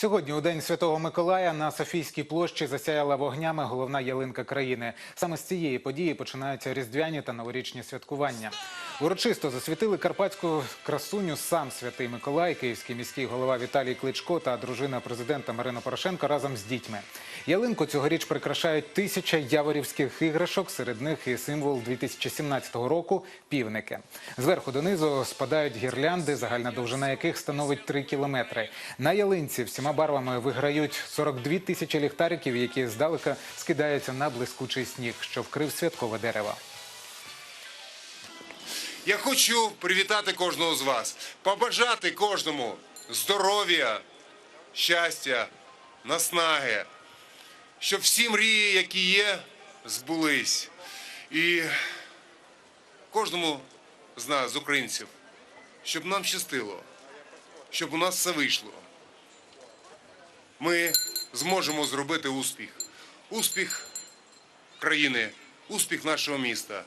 Сьогодні, у день Святого Миколая, на Софійській площі засяяла вогнями головна ялинка країни. Саме з цієї події починаються різдвяні та новорічні святкування. Урочисто засвітили карпатську красуню сам святий Миколай, київський міський голова Віталій Кличко та дружина президента Марина Порошенко разом з дітьми. Ялинку цьогоріч прикрашають тисяча яворівських іграшок. Серед них і символ 2017 року півники. Зверху донизу спадають гірлянди, загальна довжина яких становить 3 кілометри. На ялинці всіма барвами виграють 42 тисячі ліхтариків, які здалека скидаються на блискучий сніг, що вкрив святкове дерево. Я хочу привітати кожного з вас, побажати кожному здоров'я, щастя, наснаги, щоб всі мрії, які є, збулись. І кожному з нас, з українців, щоб нам щастило, щоб у нас все вийшло. Ми зможемо зробити успіх. Успіх країни, успіх нашого міста,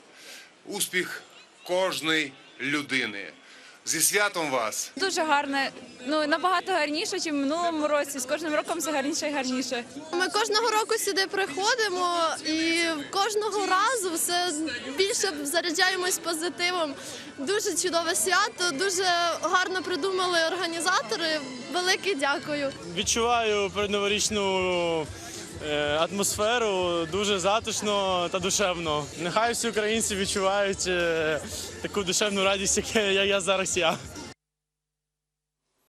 успіх кожної людини. Зі святом вас! Дуже гарне, ну набагато гарніше, ніж в минулому році. З кожним роком все гарніше і гарніше. Ми кожного року сюди приходимо і кожного разу все більше заряджаємось позитивом. Дуже чудове свято, дуже гарно придумали організатори. Велике дякую. Відчуваю передноворічну е, атмосферу дуже затишно та душевно. Нехай всі українці відчувають е, таку душевну радість, як я, зараз я.